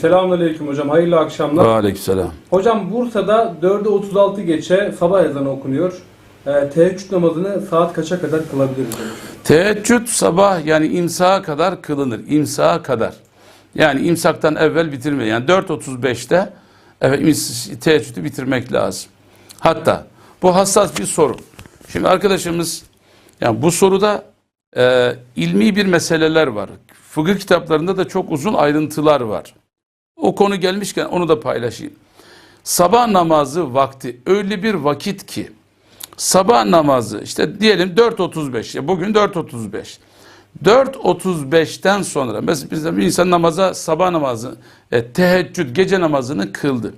Selamünaleyküm hocam. Hayırlı akşamlar. Aleykümselam. Hocam Bursa'da 4'e 36 geçe sabah ezanı okunuyor. Ee, teheccüd namazını saat kaça kadar kılabiliriz? Teheccüd sabah yani imsaha kadar kılınır. İmsaha kadar. Yani imsaktan evvel bitirme. Yani 4.35'te evet, teheccüdü bitirmek lazım. Hatta bu hassas bir soru. Şimdi arkadaşımız yani bu soruda e, ilmi bir meseleler var. Fıkıh kitaplarında da çok uzun ayrıntılar var. O konu gelmişken onu da paylaşayım. Sabah namazı vakti öyle bir vakit ki sabah namazı işte diyelim 4.35 ya bugün 4.35 4.35'ten sonra mesela bir insan namaza sabah namazı e, teheccüd gece namazını kıldı.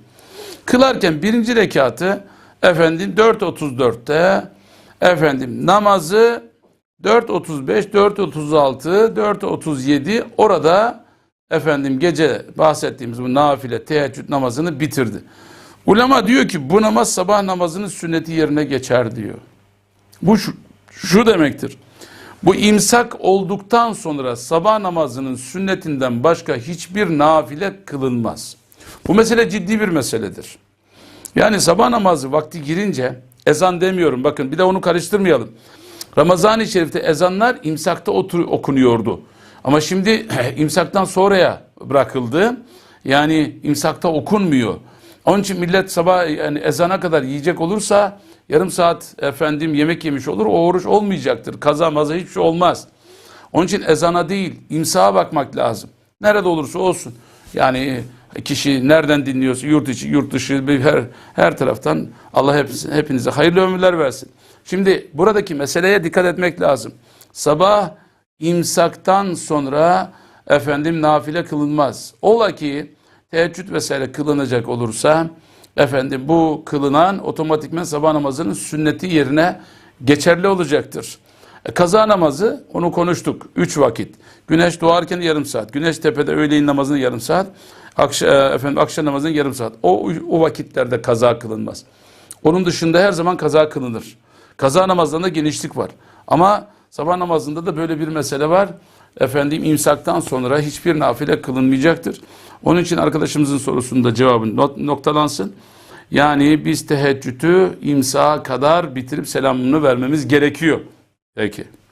Kılarken birinci rekatı efendim 4.34'te efendim namazı 4.35, 4.36, 4.37 orada efendim gece bahsettiğimiz bu nafile teheccüd namazını bitirdi. Ulema diyor ki bu namaz sabah namazının sünneti yerine geçer diyor. Bu şu, şu demektir. Bu imsak olduktan sonra sabah namazının sünnetinden başka hiçbir nafile kılınmaz. Bu mesele ciddi bir meseledir. Yani sabah namazı vakti girince ezan demiyorum bakın bir de onu karıştırmayalım. Ramazan-ı Şerif'te ezanlar imsakta otur, okunuyordu. Ama şimdi imsaktan sonraya bırakıldı. Yani imsakta okunmuyor. Onun için millet sabah yani ezana kadar yiyecek olursa yarım saat efendim yemek yemiş olur. O oruç olmayacaktır. Kaza maza hiçbir şey olmaz. Onun için ezana değil imsaha bakmak lazım. Nerede olursa olsun. Yani kişi nereden dinliyorsa yurt içi yurt dışı her her taraftan Allah hepinize hayırlı ömürler versin. Şimdi buradaki meseleye dikkat etmek lazım. Sabah imsaktan sonra efendim nafile kılınmaz. Ola ki teheccüd vesaire kılınacak olursa efendim bu kılınan otomatikmen sabah namazının sünneti yerine geçerli olacaktır. E, Kaza namazı onu konuştuk. Üç vakit. Güneş doğarken yarım saat. Güneş tepede öğleyin namazının yarım saat. Akşam, efendim, akşam namazının yarım saat. O, o vakitlerde kaza kılınmaz. Onun dışında her zaman kaza kılınır. Kaza namazlarında genişlik var. Ama sabah namazında da böyle bir mesele var. Efendim imsaktan sonra hiçbir nafile kılınmayacaktır. Onun için arkadaşımızın sorusunda cevabın not- noktalansın. Yani biz teheccüdü imsaha kadar bitirip selamını vermemiz gerekiyor. Peki.